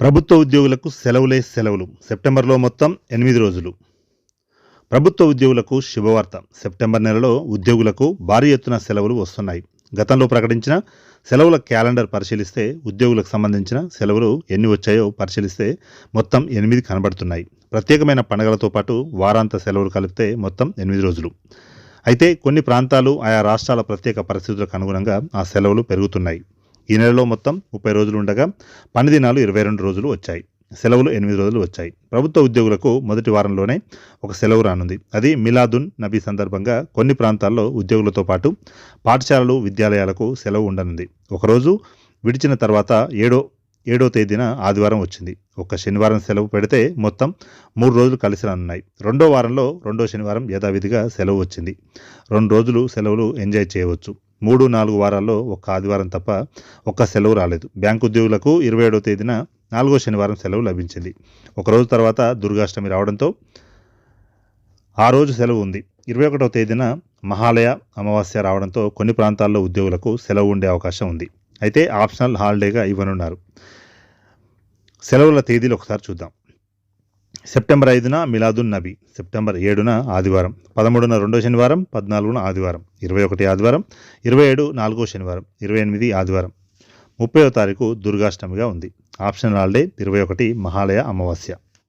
ప్రభుత్వ ఉద్యోగులకు సెలవులే సెలవులు. సెప్టెంబర్లో మొత్తం ఎనిమిది రోజులు. ప్రభుత్వ ఉద్యోగులకు శుభవార్త. సెప్టెంబర్ నెలలో ఉద్యోగులకు భారీ ఎత్తున సెలవులు వస్తున్నాయి. గతంలో ప్రకటించిన సెలవుల క్యాలెండర్ పరిశీలిస్తే ఉద్యోగులకు సంబంధించిన సెలవులు ఎన్ని వచ్చాయో పరిశీలిస్తే మొత్తం ఎనిమిది కనబడుతున్నాయి. ప్రత్యేకమైన పండుగలతో పాటు వారాంత సెలవులు కలిపితే మొత్తం ఎనిమిది రోజులు. అయితే కొన్ని ప్రాంతాలు ఆయా రాష్ట్రాల ప్రత్యేక పరిస్థితులకు అనుగుణంగా ఆ సెలవులు పెరుగుతున్నాయి. ఈ నెలలో మొత్తం ముప్పై రోజులు ఉండగా పని దినాలు ఇరవై రెండు రోజులు వచ్చాయి. సెలవులు ఎనిమిది రోజులు వచ్చాయి. ప్రభుత్వ ఉద్యోగులకు మొదటి వారంలోనే ఒక సెలవు రానుంది. అది మిలాదున్ నబీ సందర్భంగా కొన్ని ప్రాంతాల్లో ఉద్యోగులతో పాటు పాఠశాలలు విద్యాలయాలకు సెలవు ఉండనుంది. ఒకరోజు విడిచిన తర్వాత ఏడో ఏడో తేదీన ఆదివారం వచ్చింది. ఒక శనివారం సెలవు పెడితే మొత్తం మూడు రోజులు కలిసి రానున్నాయి. రెండో వారంలో రెండో శనివారం యథావిధిగా సెలవు వచ్చింది. రెండు రోజులు సెలవులు ఎంజాయ్ చేయవచ్చు. మూడు నాలుగు వారాల్లో ఒక్క ఆదివారం తప్ప ఒక్క సెలవు రాలేదు. బ్యాంకు ఉద్యోగులకు ఇరవై ఏడో తేదీన నాలుగో శనివారం సెలవు లభించింది. ఒక రోజు తర్వాత దుర్గాష్టమి రావడంతో ఆ రోజు సెలవు ఉంది. ఇరవై ఒకటో తేదీన మహాలయ అమావాస్య రావడంతో కొన్ని ప్రాంతాల్లో ఉద్యోగులకు సెలవు ఉండే అవకాశం ఉంది. అయితే ఆప్షనల్ హాలిడేగా ఇవ్వనున్నారు. సెలవుల తేదీలు ఒకసారి చూద్దాం. సెప్టెంబర్ ఐదున మిలాదున్ నబీ సెప్టెంబర్ ఏడున ఆదివారం పదమూడున రెండో శనివారం పద్నాలుగున ఆదివారం ఇరవై ఒకటి ఆదివారం ఇరవై ఏడు నాలుగో శనివారం ఇరవై ఎనిమిది ఆదివారం. ముప్పైవ తారీఖు దుర్గాష్టమిగా ఉంది. ఆప్షనల్ హాలిడే ఇరవై ఒకటి మహాలయ అమావాస్య.